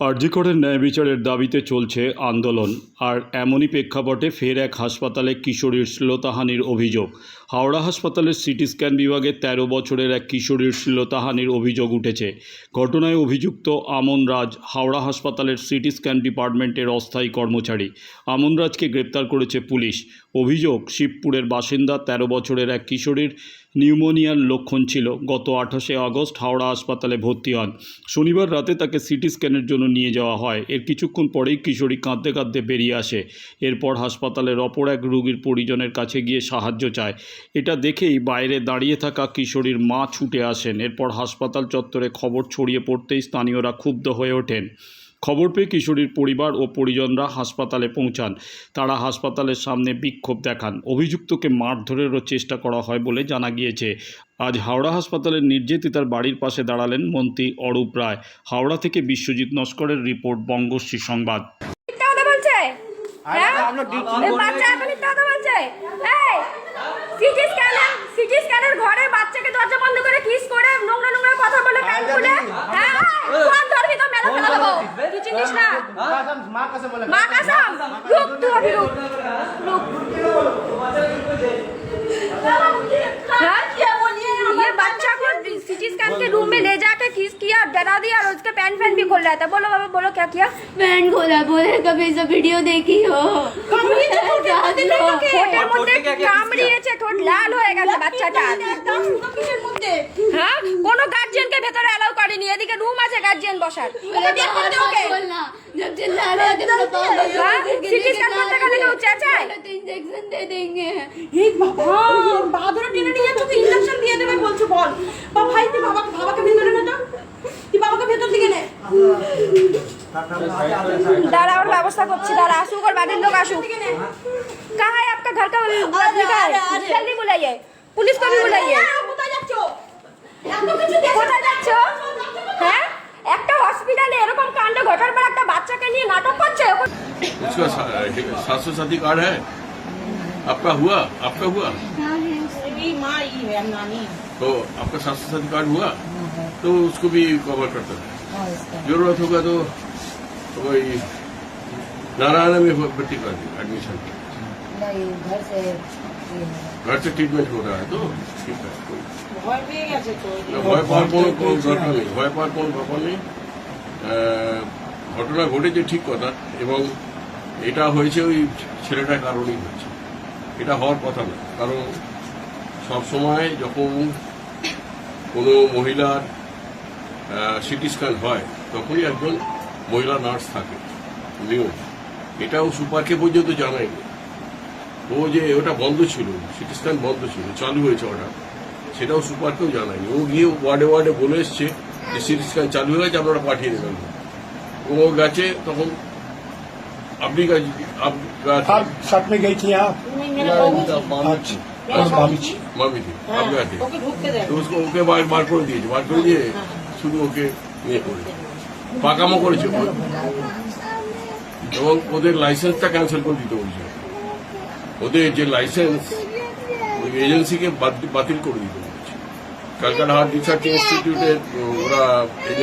আরজিকরের ন্যায় বিচারের দাবিতে চলছে আন্দোলন, আর এমনই প্রেক্ষাপটে ফের এক হাসপাতালে কিশোরীর শ্লীলতাহানির অভিযোগ। হাওড়া হাসপাতালের সিটি স্ক্যান বিভাগে ১৩ বছরের এক কিশোরীর শ্লীলতাহানির অভিযোগ উঠেছে। ঘটনায় অভিযুক্ত আমন রাজ হাওড়া হাসপাতালের সিটি স্ক্যান ডিপার্টমেন্টের অস্থায়ী কর্মচারী। আমন রাজকে গ্রেপ্তার করেছে পুলিশ। অভিযোগ, শিবপুরের বাসিন্দা ১৩ বছরের এক কিশোরীর নিউমোনিয়ার লক্ষণ ছিল। গত আঠাশে আগস্ট হাওড়া হাসপাতালে ভর্তি হন। শনিবার রাতে তাকে সিটি স্ক্যানের জন্য নিয়ে যাওয়া হয়। এর কিছুক্ষণ পরেই কিশোরী কাঁদতে কাঁদতে বেরিয়ে আসে। এরপর হাসপাতালের অপর এক রোগীর পরিজনের কাছে গিয়ে সাহায্য চায়। এটা দেখেই বাইরে দাঁড়িয়ে থাকা কিশোরীর মা ছুটে আসেন। এরপর হাসপাতাল চত্বরে খবর ছড়িয়ে পড়তেই স্থানীয়রা ক্ষুব্ধ হয়ে ওঠেন। খবর পেয়ে কিশোরীর পরিবার ও পরিজনরা হাসপাতালে পৌঁছান। তারা হাসপাতালের সামনে বিক্ষোভ দেখান। অভিযুক্তকে মারধরেরও চেষ্টা করা হয় বলে জানা গিয়েছে। আজ হাওড়া হাসপাতালের নির্যাতিতার বাড়ির পাশে দাঁড়ালেন মন্ত্রী অরূপ রায়। হাওড়া থেকে বিশ্বজিৎ নস্করের রিপোর্ট বঙ্গশ্রী সংবাদ। হ্যাঁ? বাচ্চা किस किया डरा दिया और उसके पैन फैन भी खोल रहा था बोलो बाबा बोलो क्या किया बैंड खोला बोले कभी सब वीडियो देखी हो ঠোঁটের মধ্যে কামড়িয়েছে ঠোঁট লাল হয়ে গেছে বাচ্চাটা হ্যাঁ কোনো গার্জিয়ানকে ভেতরে অ্যালাউ করেনি এদিকে রুম আছে গার্জিয়ান বসার ওকে বের করে দে ওকে बोलना जब चिल्ला रहे थे मेरा पाँव बंद हो हाँ? गया, गिरने सिटी के स्कैन करते बाद करते तो চেঁচায়? बोले तो इंजेक्शन दे देंगे এই বাবা বাহাদুর টেনে নিয়ে যাচ্ছ তুই ইঞ্জেকশন দিয়ে দেবে বলছো বল বা ভাই তুই বাবাকে বাবাকে ভেতরে নে তো তুই বাবাকে ভেতর দিকে নে। দাঁড়া ওর ব্যবস্থা করছি দাঁড়া আসুক ওর বাড়ির লোক আসুক। কাহা है आपका घर का गुलाब लिखा है जल्दी बुलाइए কোথায় যাচ্ছ? হ্যাঁ? একটা হসপিটালে এরকম কাণ্ড ঘটার পর একটা বাচ্চাকে নিয়ে নাটক করছে? इसका सासू साथी कार्ड है। आपका हुआ? आपका हुआ? मेरी माँ ही है नानी। तो आपका तो उसको भी कवर करता है जरूरत होगा तो वही नारायण में भर्ती कर दी एडमिशन घर से ट्रीटमेंट हो रहा है तो ठीक है कोई ভয় পেয়ে গেছে তো না, ভয় পাওয়ার কোনো কোনো দরকার নেই ভয় পাওয়ার কোনো ব্যাপার নেই আহ, ঘটনা ঘটেছে ঠিক কথা এবং এটা হয়েছে ওই ছেলেটার কারণেই হয়েছে এটা হওয়ার কথা না কারণ সব সময় যখন কোনো মহিলার সিটি স্ক্যান হয় তখনই একজন মহিলা নার্স থাকে নিয়ম এটাও সুপারকে পর্যন্ত জানায়নি ও যে ওটা বন্ধ ছিল সিটি স্ক্যান বন্ধ ছিল চালু হয়েছে ওটা সেটাও সুপারকেও জানায়নি ও গিয়ে ওয়ার্ডে ওয়ার্ডে বলে এসছে যে সিটি স্ক্যান চালু হয়ে গেছে আপনারা পাঠিয়ে দেবেন ও গেছে তখন আপনি গেছে- আপ- গেছে- आप साथ में गई थी आप মামি মামি ছিল ওকে ওকে বার করে দিয়েছে বার করে দিয়ে শুধু ওকে ইয়ে করেছে। পাকামো করেছে এবং ওদের লাইসেন্সটা ক্যান্সেল করে দিতে বলছে। ওদের যে লাইসেন্স ওই এজেন্সিকে বাতিল করে দিতে বলছে। ক্যালকাটা হার্ট রিসার্চ ইনস্টিটিউটের ওরা এই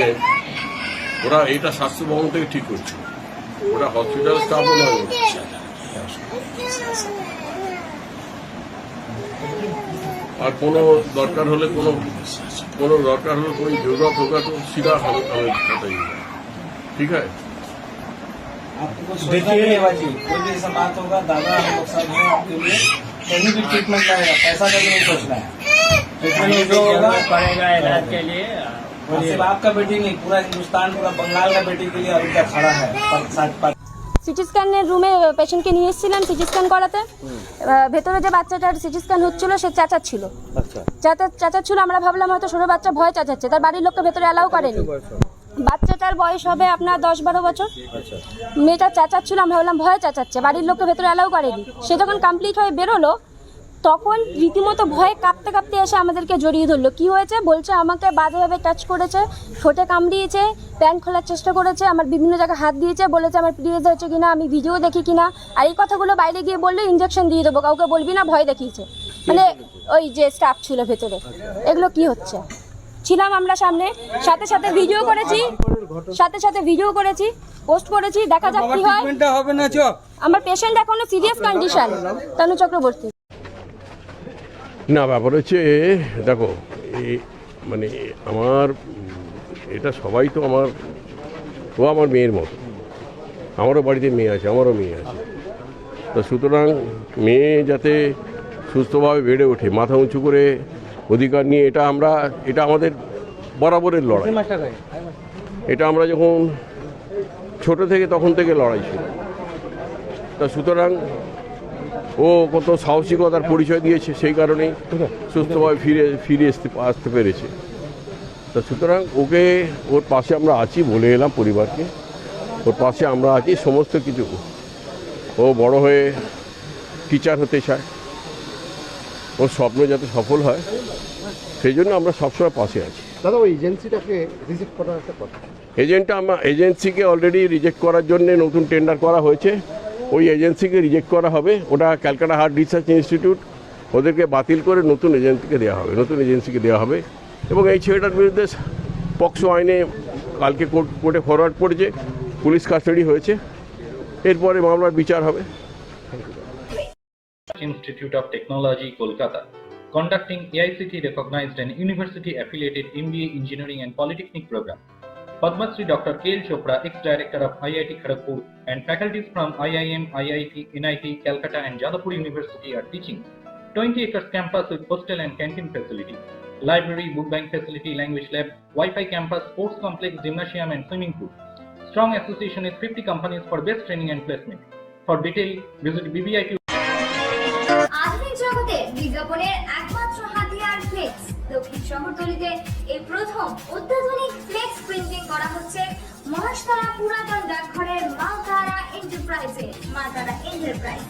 ওরা এটা স্বাস্থ্য ভবন থেকে ঠিক করছে। ওরা হসপিটাল স্টাফও আর কোনো দরকার হলে কোনো কোনো দরকার হলে कोई जरूरत होगा तो सीधा हमें हमें बताइएगा ठीक है देखिए कोई भी ऐसा बात होगा दादा हम लोग सब हैं आपके लिए कहीं भी ट्रीटमेंट लगेगा पैसा का भी नहीं सोचना है ट्रीटमेंट जो होगा पड़ेगा इलाज के लिए और सिर्फ आपका बेटी नहीं पूरा हिंदुस्तान पूरा बंगाल का बेटी के लिए अरुद्धा खड़ा है पर- साथ पर সিটি স্ক্যানের রুমে পেশেন্টকে নিয়ে এসেছিলাম সিটি স্ক্যান করাতে। ভেতরে যে বাচ্চাটার সিটি স্ক্যান হচ্ছিল সে চাচাচ্ছিল চাচা ছিল আমরা ভাবলাম হয়তো ছোটো বাচ্চা ভয় চাচাচ্ছে তার বাড়ির লোককে ভেতরে অ্যালাউ করেনি। বাচ্চাটার বয়স হবে আপনার দশ বারো বছর। মেয়েটা চাচাচ্ছিল আমরা ভাবলাম ভয় চাচাচ্ছে বাড়ির লোককে ভেতরে অ্যালাউ করেনি। সে যখন কমপ্লিট হয়ে বেরোলো তখন রীতিমতো ভয়ে কাঁপতে কাঁপতে এসে আমাদেরকে জড়িয়ে ধরলো। কি হয়েছে? বলছে আমাকে বাজেভাবে টাচ করেছে ঠোঁটে কামড়িয়েছে প্যান্ট খোলার চেষ্টা করেছে আমার বিভিন্ন জায়গায় হাত দিয়েছে বলেছে আমার পিরিয়ড হয়েছে কিনা আমি ভিডিও দেখি কিনা? আর এই কথাগুলো বাইরে গিয়ে বললে ইঞ্জেকশন দিয়ে দেবো কাউকে বলবি না ভয় দেখিয়েছে। মানে ওই যে স্টাফ ছিল ভেতরে। এগুলো কি হচ্ছে? ছিলাম আমরা সামনে সাথে সাথে ভিডিও করেছি সাথে সাথে ভিডিও করেছি পোস্ট করেছি দেখা যাক কি হয়। আমার পেশেন্ট এখনও সিরিয়াস কন্ডিশন তনু চক্রবর্তী। না, ব্যাপার হচ্ছে দেখো মানে আমার, এটা সবাই তো আমার, ও আমার মেয়ের মতো। আমারও বাড়িতে মেয়ে আছে, আমারও মেয়ে আছে। তো সুতরাং মেয়ে যাতে সুস্থভাবে বেড়ে ওঠে, মাথা উঁচু করে অধিকার নিয়ে, এটা আমরা, এটা আমাদের বরাবরের লড়াই। এটা আমরা যখন ছোট থেকে তখন থেকে লড়াই ছিল। তা সুতরাং ও কত সাহসিকতার পরিচয় দিয়েছে সেই কারণেই সুস্থভাবে ফিরে ফিরে আসতে আসতে পেরেছে। তা সুতরাং ওকে ওর পাশে আমরা আছি বলে এলাম পরিবারকে। ওর পাশে আমরা আছি সমস্ত কিছু। ও বড় হয়ে টিচার হতে চায়। ওর স্বপ্ন যাতে সফল হয় সেই জন্য আমরা সবসময় পাশে আছি। দাদা ওই এজেন্সিটাকে রিজেক্ট করার একটা কথা। এজেন্টটা আমার এজেন্সিকে অলরেডি রিজেক্ট করার জন্য নতুন টেন্ডার করা হয়েছে। ওই এজেন্সিকে রিজেক্ট করা হবে। ওটা ক্যালকাটা হার্ট রিসার্চ ইনস্টিটিউট ওদেরকে বাতিল করে নতুন এজেন্সিকে দেওয়া হবে নতুন এজেন্সিকে দেওয়া হবে। এবং এই ছেলেটার বিরুদ্ধে পক্সো আইনে কালকে কোর্ট কোর্টে ফরওয়ার্ড পড়েছে পুলিশ কাস্টাডি হয়েছে। এরপরে মামলার বিচার হবে। Institute of Technology, Kolkata, conducting AICT recognized and university affiliated MBA Engineering and Polytechnic program. Padma Shri Dr. K. Chopra, ex-director of IIT Kharagpur, and faculties from IIM, IIT, NIT, Calcutta, and Jadavpur University are teaching. 20 acres campus with hostel and canteen facility, library, book bank facility, language lab, Wi-Fi campus, sports complex, gymnasium, and swimming pool. Strong association with 50 companies for best training and placement. For detail, visit BBIQ আধুনিক জগতে দক্ষিণ শহরতলিতে এই প্রথম অত্যাধুনিক flakes printing করা হচ্ছে মহাশতলা পুরাতন ডাকঘরের মা তারা এন্টারপ্রাইজে মা তারা এন্টারপ্রাইজ